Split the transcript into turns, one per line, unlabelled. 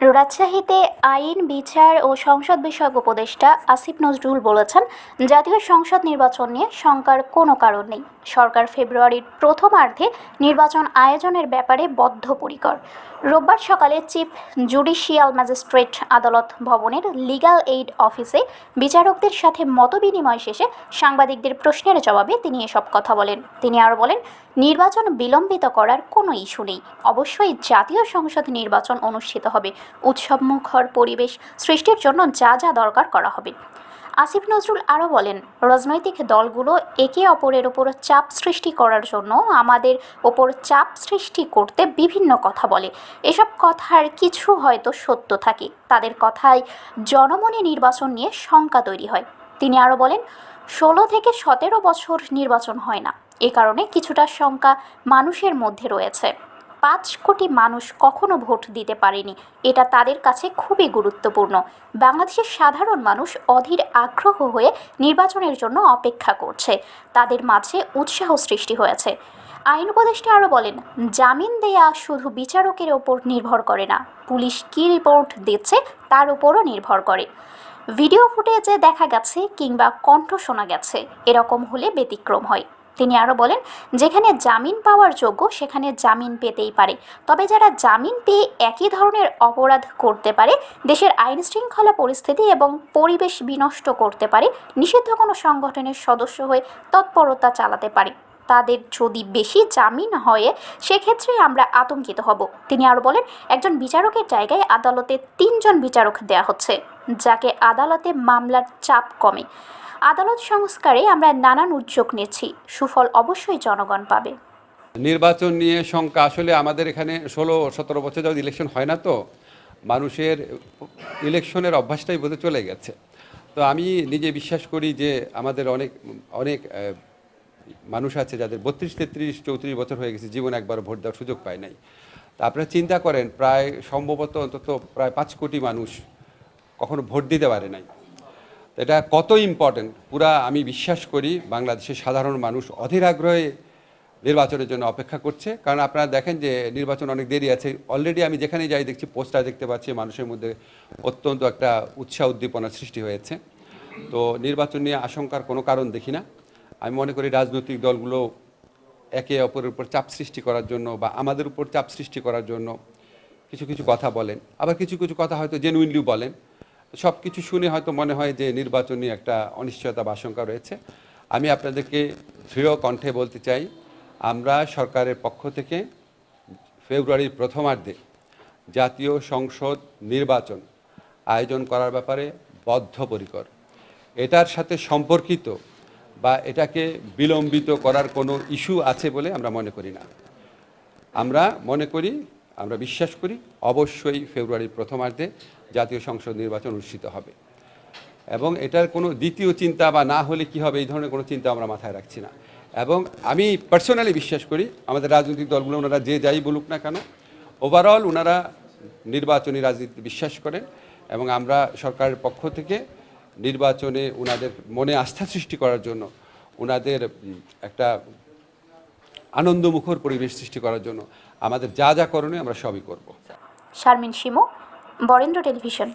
রাজশাহীতে আইন, বিচার ও সংসদ বিষয়ক উপদেষ্টা আসিফ নজরুল বলেছেন, জাতীয় সংসদ নির্বাচন নিয়ে শঙ্কার কোনো কারণ নেই। সরকার ফেব্রুয়ারির প্রথমার্ধে নির্বাচন আয়োজনের ব্যাপারে বদ্ধপরিকর। রোববার সকালে চিফ জুডিশিয়াল ম্যাজিস্ট্রেট আদালত ভবনের লিগ্যাল এইড অফিসে বিচারকদের সাথে মতবিনিময় শেষে সাংবাদিকদের প্রশ্নের জবাবে তিনি এসব কথা বলেন। তিনি আরও বলেন, নির্বাচন বিলম্বিত করার কোনো ইস্যু নেই। অবশ্যই জাতীয় সংসদ নির্বাচন অনুষ্ঠিত হবে। উৎসবমুখর পরিবেশ সৃষ্টির জন্য যা যা দরকার করা হবে। আসিফ নজরুল আরও বলেন, রাজনৈতিক দলগুলো একে অপরের ওপর চাপ সৃষ্টি করার জন্য আমাদের ওপর চাপ সৃষ্টি করতে বিভিন্ন কথা বলে। এসব কথার কিছু হয়তো সত্য থাকে। তাদের কথায় জনমনে নির্বাচন নিয়ে শঙ্কা তৈরি হয়। তিনি আরও বলেন, ষোলো থেকে সতেরো বছর নির্বাচন হয় না। এ কারণে কিছুটা শঙ্কা মানুষের মধ্যে রয়েছে। পাঁচ কোটি মানুষ কখনো ভোট দিতে পারেনি। এটা তাদের কাছে খুবই গুরুত্বপূর্ণ। বাংলাদেশের সাধারণ মানুষ অধীর আগ্রহ হয়ে নির্বাচনের জন্য অপেক্ষা করছে। তাদের মাঝে উৎসাহ সৃষ্টি হয়েছে। আইন উপদেষ্টা আরও বলেন, জামিন দেয়া শুধু বিচারকের ওপর নির্ভর করে না। পুলিশ কী রিপোর্ট দিচ্ছে তার উপরও নির্ভর করে। ভিডিও ফুটেজে দেখা গেছে কিংবা কণ্ঠ শোনা গেছে। এরকম হলে ব্যতিক্রম হয়। তিনি আরও বলেন, যেখানে জামিন পাওয়ার যোগ্য, সেখানে জামিন পেতেই পারে। তবে যারা জামিন পেয়ে একই ধরনের অপরাধ করতে পারে, দেশের আইন শৃঙ্খলা পরিস্থিতি এবং পরিবেশ বিনষ্ট করতে পারে, নিষিদ্ধ কোনো সংগঠনের সদস্য হয়ে তৎপরতা চালাতে পারে। তাদের যদি বেশি জামিন হয়, সেক্ষেত্রে আমরা আতঙ্কিত হব। তিনি আরও বলেন, একজন বিচারকের জায়গায় আদালতে তিনজন বিচারক দেয়া হচ্ছে, যাকে আদালতে মামলার চাপ কমে। আদালত সংস্কারে আমরা নানান উদ্যোগ নিচ্ছি সুফল অবশ্যই জনগণ পাবে।
নির্বাচন নিয়ে শঙ্কা, আসলে আমাদের এখানে ষোলো, সতেরো বছর যাওয়া ইলেকশন হয় না তো। মানুষের ইলেকশনের অভ্যাসটাই বোধ চলে গেছে। তো আমি নিজে বিশ্বাস করি যে আমাদের অনেক অনেক মানুষ আছে যাদের বত্রিশ, তেত্রিশ, চৌত্রিশ বছর হয়ে গেছে, জীবনে একবার ভোট দেওয়ার সুযোগ পায় নাই। তা আপনারা চিন্তা করেন, প্রায় সম্ভবত অন্তত প্রায় পাঁচ কোটি মানুষ কখনো ভোট দিতে পারে নাই। এটা কত ইম্পর্টেন্ট পুরা আমি বিশ্বাস করি বাংলাদেশের সাধারণ মানুষ অধীর আগ্রহে নির্বাচনের জন্য অপেক্ষা করছে। কারণ আপনারা দেখেন যে নির্বাচন অনেক দেরি আছে। অলরেডি আমি যেখানে যাই দেখছি পোস্টার দেখতে পাচ্ছি মানুষের মধ্যে অত্যন্ত একটা উৎসাহ উদ্দীপনার সৃষ্টি হয়েছে। তো নির্বাচন নিয়ে আশঙ্কার কোনো কারণ দেখি না। আমি মনে করি রাজনৈতিক দলগুলো একে অপরের উপর চাপ সৃষ্টি করার জন্য বা আমাদের উপর চাপ সৃষ্টি করার জন্য কিছু কিছু কথা বলেন। আবার কিছু কিছু কথা হয়তো জেনুইনলিও বলেন। সব কিছু শুনে হয়তো মনে হয় যে নির্বাচন একটা অনিশ্চয়তা বা আশঙ্কা রয়েছে। আমি আপনাদেরকে দৃঢ় কণ্ঠে বলতে চাই, আমরা সরকারের পক্ষ থেকে ফেব্রুয়ারির প্রথমার্ধে জাতীয় সংসদ নির্বাচন আয়োজন করার ব্যাপারে বদ্ধপরিকর। এটার সাথে সম্পর্কিত বা এটাকে বিলম্বিত করার কোনো ইস্যু আছে বলে আমরা মনে করি না। আমরা মনে করি, আমরা বিশ্বাস করি, অবশ্যই ফেব্রুয়ারির প্রথমার্ধে জাতীয় সংসদ নির্বাচন অনুষ্ঠিত হবে। এবং এটার কোনো দ্বিতীয় চিন্তা বা না হলে কি হবে, এই ধরনের কোনো চিন্তা আমরা মাথায় রাখছি না। এবং আমি পার্সোনালি বিশ্বাস করি, আমাদের রাজনৈতিক দলগুলো ওনারা যে যাই বলুক না কেন ওভারঅল ওনারা নির্বাচনী রাজনীতি বিশ্বাস করেন এবং আমরা সরকারের পক্ষ থেকে নির্বাচনে ওনাদের মনে আস্থা সৃষ্টি করার জন্য, ওনাদের একটা আনন্দমুখর পরিবেশ সৃষ্টি করার জন্য আমাদের যা যা করণীয় আমরা সবই করব।
শারমিন শিমু বরেন্দ্র টেলিভিশন